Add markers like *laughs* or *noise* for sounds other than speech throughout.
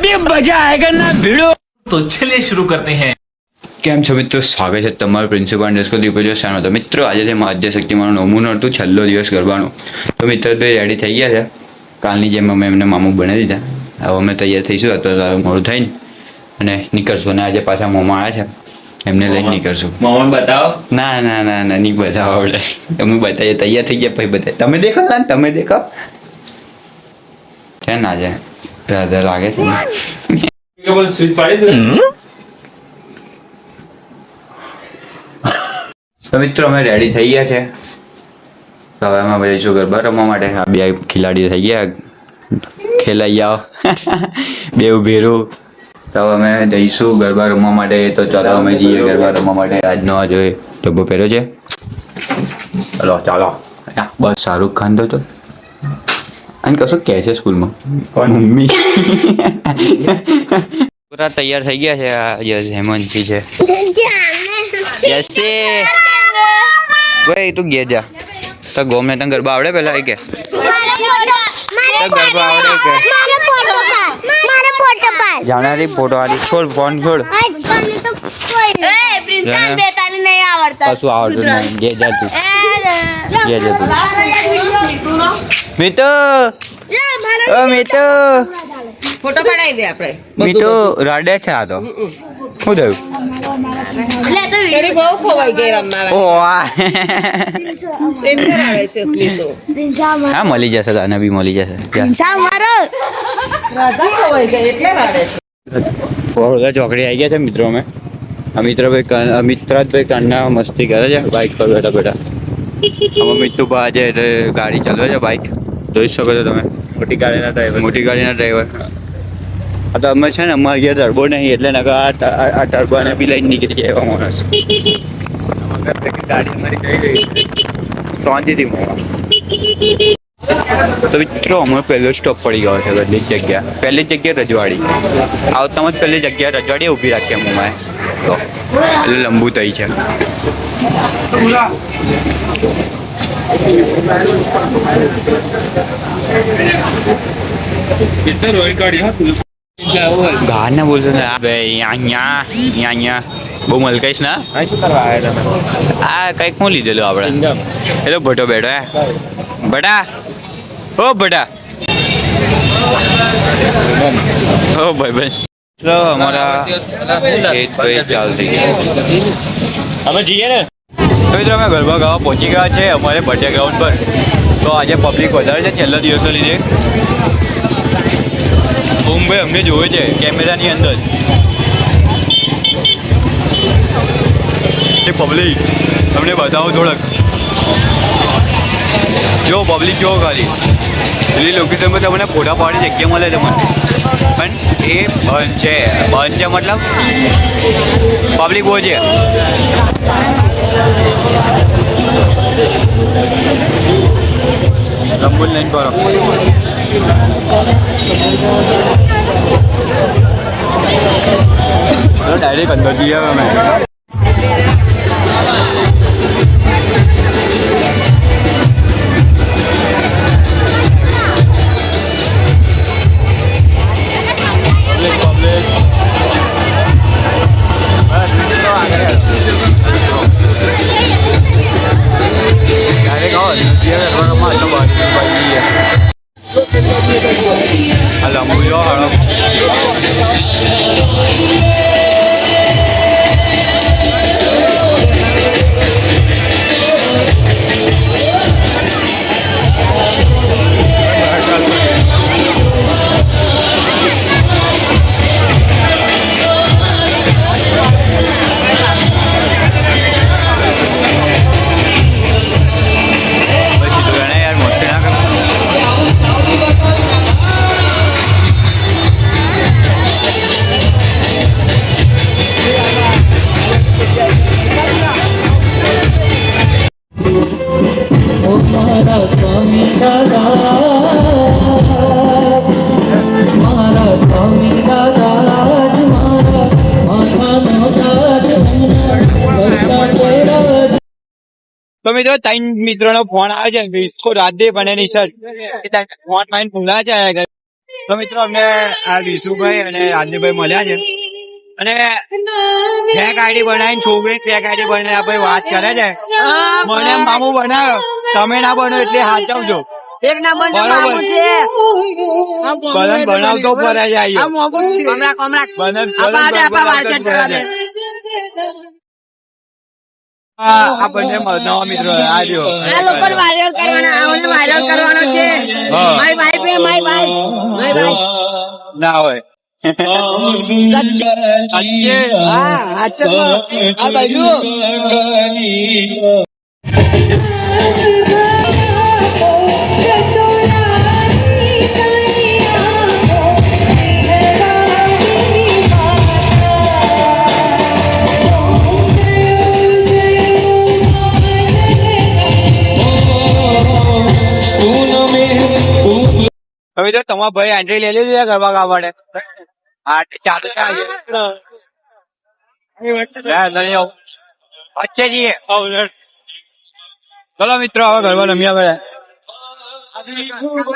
અભી મજા આયેગા ના ભીડો તો ચલિયે શરૂ કરતે હૈ કેમ છો મિત્રો? સ્વાગત છે તમારું પ્રિન્સિપલ અંડરસ્કો દીપજો સાનો તો મિત્રો આજે છે આદ્ય શક્તિ મારો નવમું નડતું છેલ્લો દિવસ ગરબાનો. તો મિત્રો તો રેડી થઈ ગયા છે. કાલની જેમ અમે એમને મામું બનાવી દીધા. હવે અમે તૈયાર થઈશું અત્યારે મોડું થઈને. અને નીકળશું. અને આજે પાછા મોમા આવ્યા છે. એમને લઈને નીકળશું. મોમાં બતાવો. ના ના ના ના નહીં બતાવો આપણે. તમે બતાવીએ તૈયાર થઈ ગયા પછી બધા તમે દેખો ને તમે દેખો. છે ને આજે? રાધા લાગે છે ને સ્વીચ પાડી તો મિત્રો અમે રેડી થઈ ગયા છે હવે અમે જઈશું ગરબા રમવા માટે આ બે ખેલાડી થઈ ગયા ખેલાઈ જાઓ બે ભેરું તો અમે જઈશું ગરબા રમવા માટે તો ચાલો અમે જઈએ ગરબા રમવા માટે આજનો આ જોઈએ ડબ્બો પહેર્યો છે ચાલો ચાલો બસ શાહરૂખ ખાન તો અને કશું કહે છે સ્કૂલમાં મમ્મી પૂરા તૈયાર થઈ ગયા છે આ યસ હેમંતજી છે યસે ભાઈ તું ઘેર જા તો ગોમ ને તને ગરબા આવડે પેલા એ કે ગરબા આવડે કે જાનારી ફોટો આલી છોડ ફોન છોડ કશું આવડતું નહીં ઘેર જા તું ઘેર જા તું મિતો ઓ મિતો ફોટો પડાવી દે આપણે. મિતો રડે છે આ તો. શું થયું એની બહુ ખોવાઈ ગઈ રમવા ઓ આ. એમ કરાવે છે સ્મિતો. હા મળી જશે તને બી મળી જશે. વડોદરા ચોકડી આવી ગયા છે મિત્રો અમે. અમિત્રભાઈ ભાઈ અમિત્રાજભાઈ કાંડા મસ્તી કરે છે બાઇક પર બેઠા બેઠા. અમે મિત્તુભા આજે એટલે ગાડી ચલાવે છે બાઇક જોઈ શકો છો તમે. મોટી ગાડીના ડ્રાઈવર મોટી ગાડીના ડ્રાઈવર આ તો અમે છે ને અમારે ગયા ટર્બો નહીં એટલે આ ટર્બો બી લઈને નીકળી ગયા એવા માણસ. ગાડી અમારી કઈ ગઈ ત્રણથી મોવા તો મિત્રો પહેલો સ્ટોપ પડી ગયો છે પહેલી જગ્યા. પહેલી જગ્યા રજવાડી. આવતામાં જ પહેલી જગ્યા રજવાડી ઊભી રાખી અમે એટલે લંબુ થઈ છે. ઘાર ના અહીંયા અહીંયા બહુ મલકાઈશ ના આ કંઈક હું લીધેલું આપણે એટલે ભટો બેઠો હે ભટા ઓ ભટા ભાઈ ભાઈ ચાલતી અમે જઈએ ને તો મિત્રો અમે ગરબા ગાવા પહોંચી ગયા છે અમારે ભટિયા ગ્રાઉન્ડ પર. તો આજે પબ્લિક વધારે છે છેલ્લા દિવસો લીધે. ઓમભાઈ અમને જોવે છે કેમેરાની અંદર. એ પબ્લિક તમને બતાવો થોડક. જો પબ્લિક જો ખાલી. પેલી લોકેશન પર તમને ફોટા પાડી જગ્યા મળે તમને. પણ એ બંધ છે. બંધ છે મતલબ પબ્લિક બહુ છે. રંબુલ નહીં પર ડાયરેક્ટ અંદર જઈએ અમે. ડાયરેક્ટ આવો નદીએ રમવામાં તો મિત્રો, ત્રણ મિત્રોનો ફોન આવે છે વિસ્કો રાધે એની સર ફોન માઇન ભૂલા છે તો મિત્રો, અમને આ વિશુભાઈ અને રાજુભાઈ મળ્યા છે. અને ફેક આઈડી બનાવીને છોકરી ફેક આઈડી બનાવીને આ ભાઈ વાત કરે છે મને મામુ બનાવ્યો તમે ના બનો એટલે હાચવજો એક નંબર બરોબર. બલન બનાવતો ફરે છે. આઈયો. કમરા કમરા બલન બલન આડે આપા બનાવતો વારસેટ ફરે કરવા આ આ બંને નવા મિત્રો આ આ લોકો વાયરલ કરવાના આઓને વાયરલ કરવાનો છે. માય માય ના હોય. હવે તો તમારા ભાઈ એન્ટ્રી લઈ લીધી ગરબા ગાવા માટે. હા ચાલુ ચાલુ નહીં આવું વચ્ચે જઈએ. ચલો મિત્રો હવે ગરબા રમ્યા થોડુંક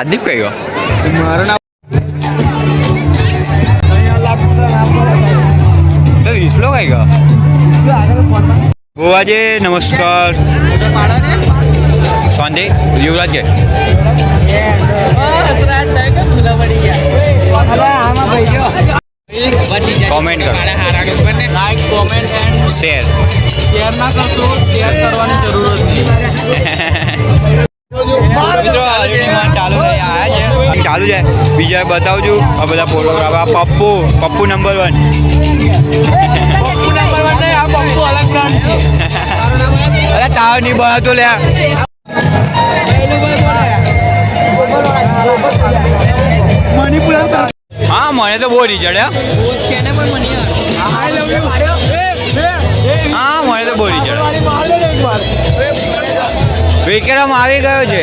રાજદીપ કઈ મારું નામ ઈસલો કઈ ગયો? ગોવાજે નમસ્કાર. શાંતિ યુવરાજ કે કોમેન્ટ કરો. Like comment and share share ના કરશો શેર કરવાની જરૂર જ *laughs* મિત્રો ચાલુ છે ચાલુ છે. બીજા બતાવું છું આ બધા ફોટોગ્રાફ આ પપ્પુ. પપ્પુ નંબર વન અરે તાવ નહીં બનાવતો લે. હા મને તો બહુ રીઝલ્ટ હા મને તો બહુ રીઝલ્ટ વિક્રમ આવી ગયો છે.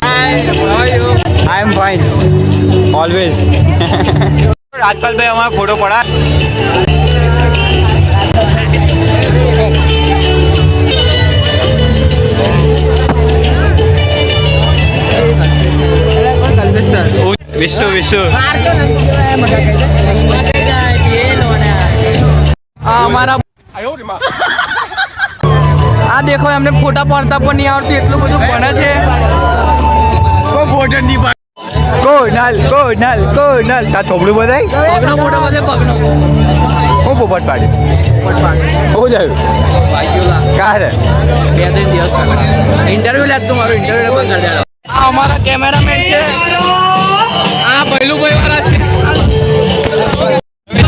આઈ એમ ફાઇન ઓલવેઝ રાજપાલભાઈ અમારા ફોટો પડા વિશ્વ વિશ્વ. આ અમારા આ દેખો એમને ફોટા પડતા પણ નહીં આવડતું એટલું બધું ભણે છે. કોનલ કોનલ કોનલ તાર થોબડું બધાય? પગનો મોટો બધે પગનો હું પોપટ પાડે. હું જાયું કારે? બે ત્રણ દિવસ ઇન્ટરવ્યુ લે તું મારું ઇન્ટરવ્યુ પણ કરી દેડો આ અમારા કેમેરામેન છે. આ પહેલું કોઈ વાળા છે.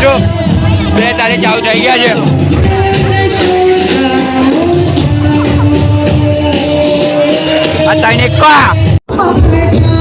જો બે તારે ચાલુ થઈ ગયા છે. આ તાઈને કા? બર્થડે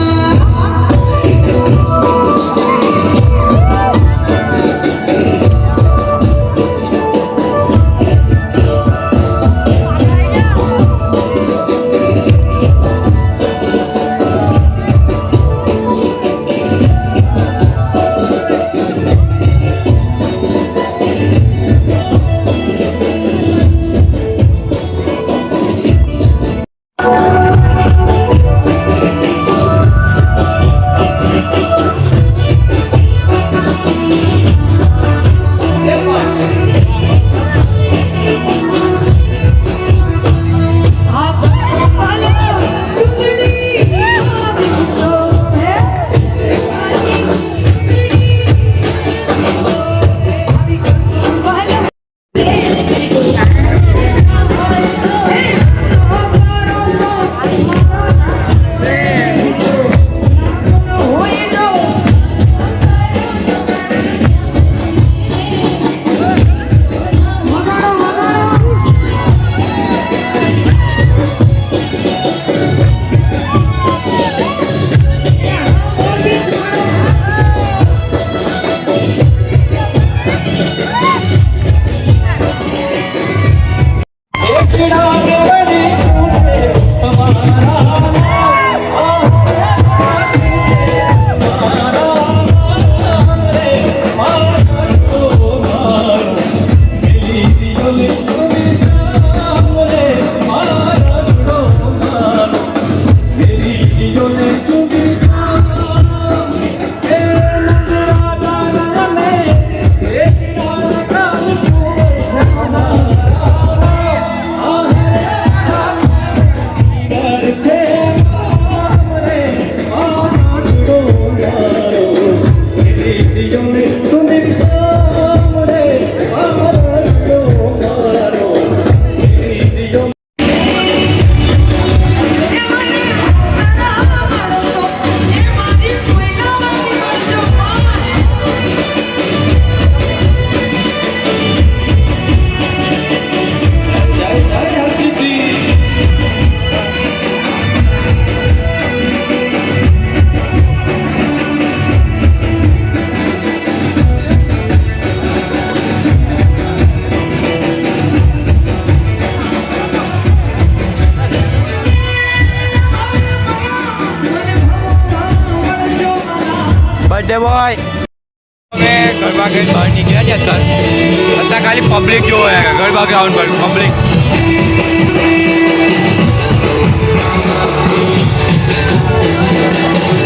ગરબા ગ્રાઉન્ડ પર પબ્લિક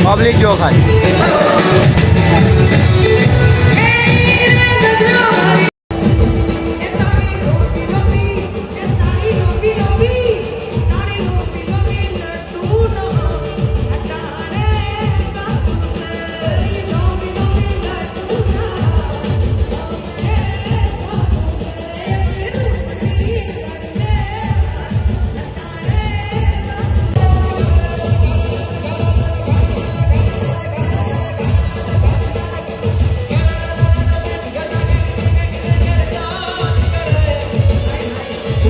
પબ્લિક જો ખાલી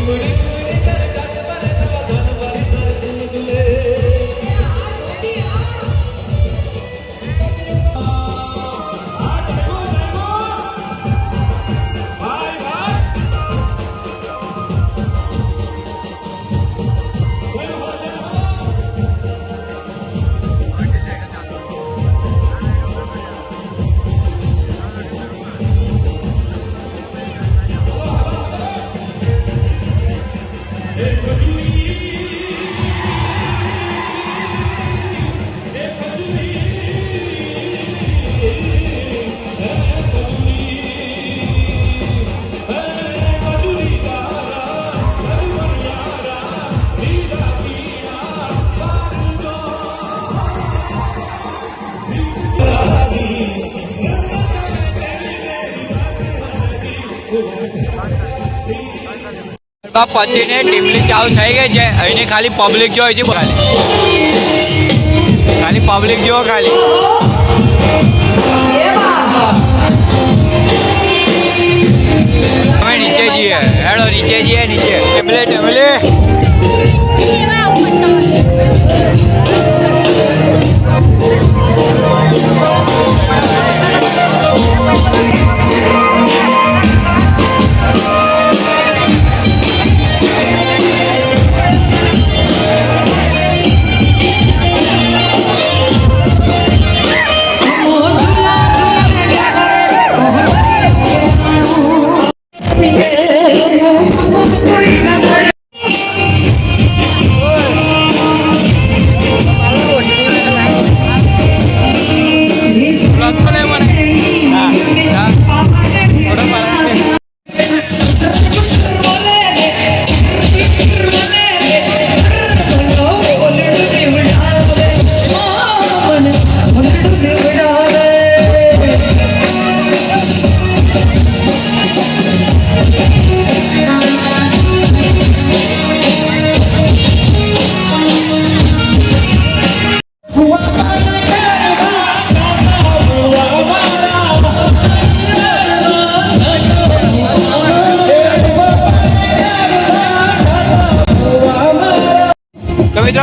Good પતિને ટીમલી ચાલુ થઈ ગઈ છે. અહીંની ખાલી પબ્લિક જોઈ છે ખાલી ખાલી પબ્લિક જોવો ખાલી. નીચે જઈએ. હેડો, નીચે જઈએ, નીચે. ટેબલે ટેબલે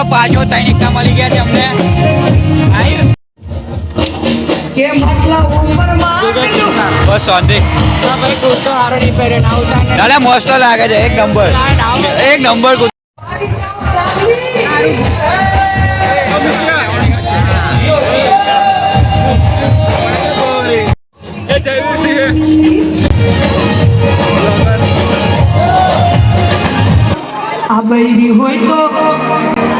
મિત્રો પાછો ત્રણ એકતા મળી ગયા છે અમને. બસ શાંતિ. દાદા મસ્ત લાગે છે. એક નંબર એક નંબર આ બૈરી હોય તો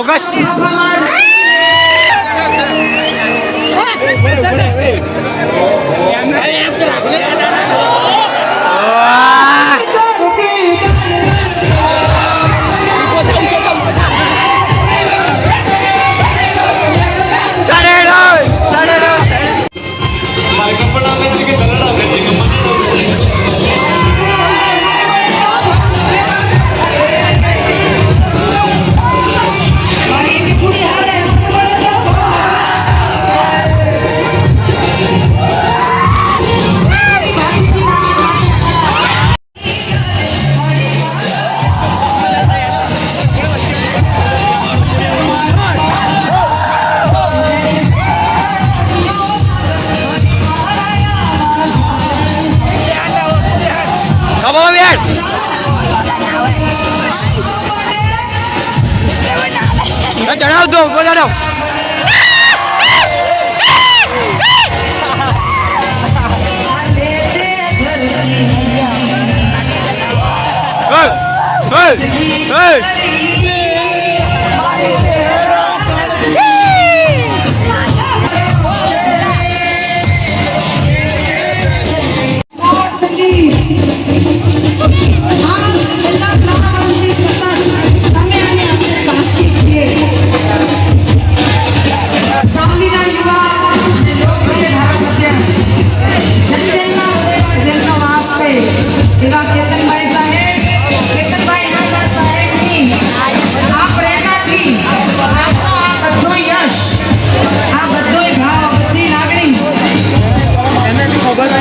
August.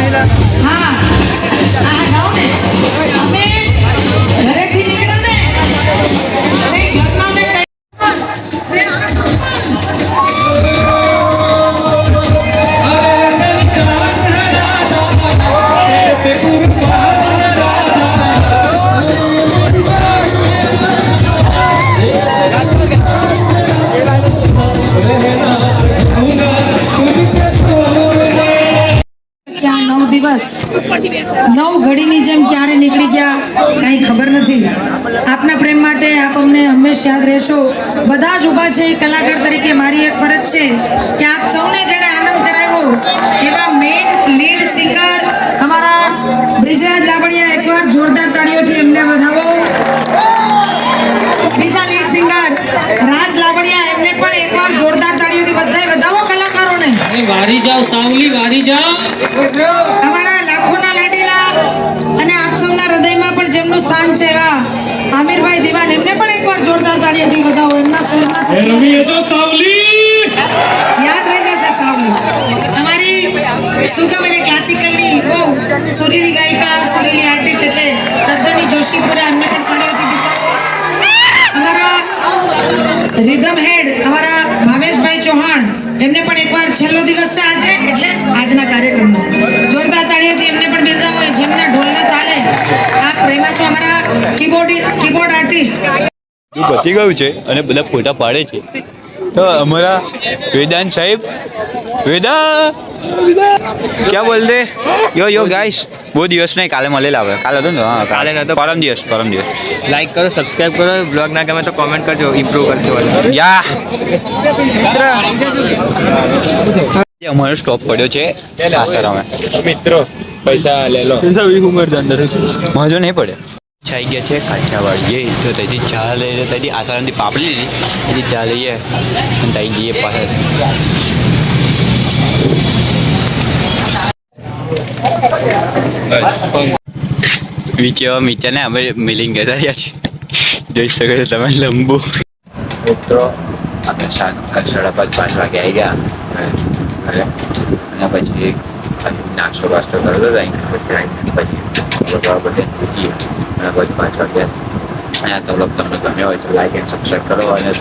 Thailand છે કે આપ સૌને જેને આનંદ કરાવ્યો એવા મેઇન લીડ સિંગર અમારા બ્રિજરાજ લાબડિયા એકવાર જોરદાર તાળીઓથી એમને વધાવો. બીજા લીડ સિંગર રાજ લાબડિયા એમને પણ એકવાર જોરદાર તાળીઓથી બધાય વધાવો કલાકારોને. વારી જાઓ સાવલી વારી જાઓ. અમારા લાખોના લાડીલા અને આપ સૌના હૃદયમાં પણ જેમનું સ્થાન છે એવા આમિરભાઈ દિવાન એમને પણ એકવાર જોરદાર તાળીઓથી વધાવો એમના સુરના રમી તો સાવલી. યાદ રહી જશે સાવલી અમારી સુગમ અને ક્લાસિકલની બહુ સુરીલી ગાયિકા, સુરીલી આર્ટિસ્ટ એટલે તર્જની જોશીપુરા એમને પણ તાળીઓથી બિરદાવો. અમારા રિધમ હેડ અમારા ભાવેશભાઈ ચૌહાણ, એમને પણ એકવાર છેલ્લો દિવસ છે આજે, એટલે આજના કાર્યક્રમનો. જોરદાર તાળીઓથી એમને પણ બિરદાવો જેમના ઢોલના તાલે. આ પ્રેમા છો અમારા કીબોર્ડ કીબોર્ડ આર્ટિસ્ટ બધું ગયું છે અને બધા ફોટા પાડે છે. તો અમારા વેદાન સાહેબ વેદા! ક્યાં બોલતે? યો યો ગાઈસ બહુ દિવસ નહીં કાલે મળેલા આપણે કાલે હતો ને? હા કાલે. નહોતો. પરમ દિવસ પરમ દિવસ. લાઈક કરો સબસ્ક્રાઇબ કરો બ્લોગ ના ગમે તો કોમેન્ટ કરજો ઇમ્પ્રૂવ કરશે યા! અમારો સ્ટોપ પડ્યો છે. આસારામે મિત્રો પૈસા લે લો. મજો નહીં પડે. છાઈ ગયા છે કાઠિયાવાડ તો ત્યાંથી ચા લઈને ત્યાંથી આસારામથી પાપડી લીધી ત્યાંથી ચા લઈએ અને ત્યાં જઈએ પાછા વિચેવા મીચાને અમે મિલિંગ ગયા રહ્યા છે જોઈ શકો છો તમે લંબુ. મિત્રો, અમે સાત સાડા પાંચ પાંચ વાગે આવી ગયા. અને પછી નાસ્તો વાસ્તો કરતો હતો પછી બધા બધે પૂછીએ અને પછી પાંચ વાગ્યા અહીંયા તો લોકો તમને ગમ્યો હોય તો લાઈક એન્ડ સબસ્ક્રાઈબ કરો અને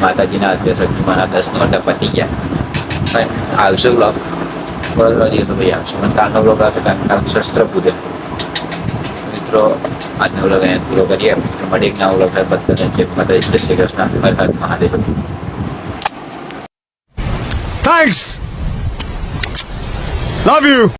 માતાજીના અધ્યક્ષ મારા દસ નો અડધા પતી ગયા આવશે બ્લોગ થોડા દિવસો ભાઈ આવશે મને કાલનો બ્લોગ આવશે કારણ કાલ શસ્ત્ર પૂજન મિત્રો આજનો વ્લોગ અહીંયા પૂરો કરીએ મળી ના વ્લોગ બધાને જય જય શ્રી કૃષ્ણ હર મહાદેવ Thanks. Love you.